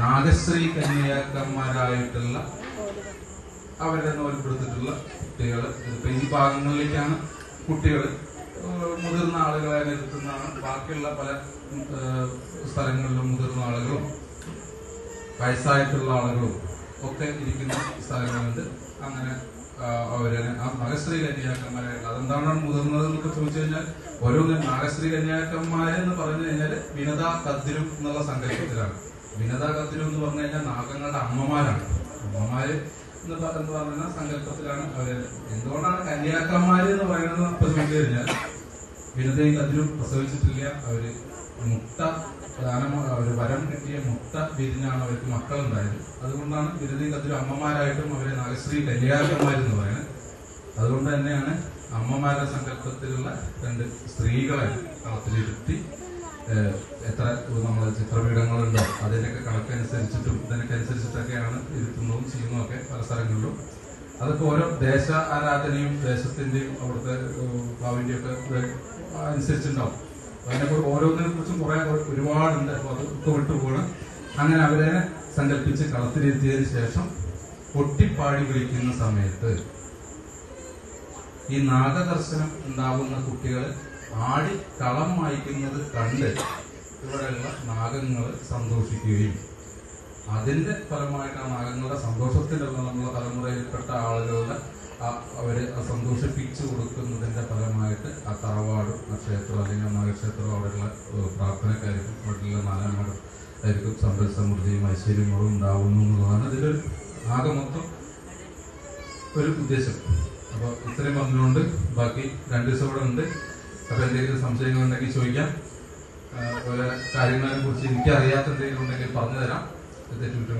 നാഗശ്രീ കന്യാക്കന്മാരായിട്ടുള്ള അവരെ നോൽപ്പെടുത്തിട്ടുള്ള കുട്ടികൾ ഇപ്പൊ ഈ ഭാഗങ്ങളിലേക്കാണ് കുട്ടികൾ മുതിർന്ന ആളുകളെ നിർത്തുന്നതാണ് ബാക്കിയുള്ള പല സ്ഥലങ്ങളിലും മുതിർന്ന ആളുകളും വയസ്സായിട്ടുള്ള ആളുകളും ഒക്കെ ഇരിക്കുന്ന സ്ഥലങ്ങളുണ്ട്. അങ്ങനെ അവരെ ആ നാഗശ്രീ കന്യാക്കന്മാരായിട്ട് അതെന്താണ് മുതിർന്നത് എന്നൊക്കെ ചോദിച്ചു കഴിഞ്ഞാൽ ഓരോ നാഗശ്രീ കന്യാക്കന്മാരെന്ന് പറഞ്ഞു കഴിഞ്ഞാൽ വിനത കത്തിരും എന്നുള്ള സങ്കല്പത്തിലാണ്. വിനത എന്ന് പറഞ്ഞു കഴിഞ്ഞാൽ നാഗങ്ങളുടെ അമ്മമാരാണ്. അമ്മമാര് എന്ന് പറഞ്ഞു എന്ന് പറയുന്ന സങ്കല്പത്തിലാണ് അവർ. എന്തുകൊണ്ടാണ് കന്യാക്കന്മാര് എന്ന് പറയുന്നത് ചോദിച്ചു കഴിഞ്ഞാൽ വിനതയും കത്തിരും പ്രസവിച്ചിട്ടില്ല. അവർ മുട്ട ദാനം ഒരു വരം കിട്ടിയ മുട്ട വിരിഞ്ഞാണ് അവർക്ക് മക്കളുണ്ടായത്. അതുകൊണ്ടാണ് വിരുദ്ധയും കത്തിരും അമ്മമാരായിട്ടും അവരെ നാഗശ്രീ കന്യാകന്മാരെന്ന് പറയുന്നത്. അതുകൊണ്ട് തന്നെയാണ് അമ്മമാരുടെ സങ്കല്പത്തിലുള്ള രണ്ട് സ്ത്രീകളെ കളത്തിലിരുത്തി നമ്മൾ ചിത്രപീഠങ്ങളുണ്ടോ. അതിന്റെയൊക്കെ കണക്കനുസരിച്ചിട്ടും ഇതിനൊക്കെ അനുസരിച്ചിട്ടൊക്കെയാണ് ഇരുത്തുന്നതും ചെയ്യുന്നതും ഒക്കെ പല സ്ഥലങ്ങളിലും. അതൊക്കെ ഓരോ ദേശ ആരാധനയും ദേശത്തിന്റെയും അവിടുത്തെ ഭാവിന്റെയൊക്കെ അനുസരിച്ചിട്ടുണ്ടാവും. അതിനെക്കുറിച്ച് ഓരോന്നിനെ കുറിച്ചും കുറെ ഒരുപാടുണ്ട്. അപ്പൊ അതൊക്കെ വിട്ടുപോകണം അങ്ങനെ അവരെ സങ്കല്പിച്ച് കളത്തിലെത്തിയതിന് ശേഷം പൊട്ടിപ്പാടി വിളിക്കുന്ന സമയത്ത് ഈ നാഗദർശനം ഉണ്ടാകുന്ന കുട്ടികൾ ആടി കളം വായിക്കുന്നത് കണ്ട് ഇവിടെയുള്ള നാഗങ്ങൾ സന്തോഷിക്കുകയും അതിന്റെ ഫലമായിട്ട് ആ നാഗങ്ങളുടെ സന്തോഷത്തിലുള്ള നമ്മളെ തലമുറയിൽപ്പെട്ട ആളുകളുടെ അവരെ സന്തോഷിപ്പിച്ചു കൊടുക്കുന്നതിന്റെ ഫലമായിട്ട് ആ തറവാടും ആ ക്ഷേത്രം അല്ലെങ്കിൽ ആ നാഗക്ഷേത്രം അവിടെയുള്ള പ്രാർത്ഥനക്കാർക്കും അവിടെയുള്ള നാലാമാടും ആയിരിക്കും സമ്പൽ സമൃദ്ധിയും ഐശ്വര്യങ്ങളും ഉണ്ടാവുന്നു എന്നുള്ളതാണ് ഇതിലൊരു ആകെ മൊത്തം ഒരു ഉദ്ദേശം. അപ്പൊ ഇത്രയും പറഞ്ഞുകൊണ്ട് ബാക്കി രണ്ട് ദിവസം ഇവിടെ ഉണ്ട്. അപ്പൊ എന്തെങ്കിലും സംശയങ്ങൾ ഉണ്ടെങ്കിൽ ചോദിക്കാം. ഓരോ കാര്യങ്ങളെ കുറിച്ച് എനിക്ക് അറിയാത്ത എന്തെങ്കിലും ഉണ്ടെങ്കിൽ പറഞ്ഞു തരാം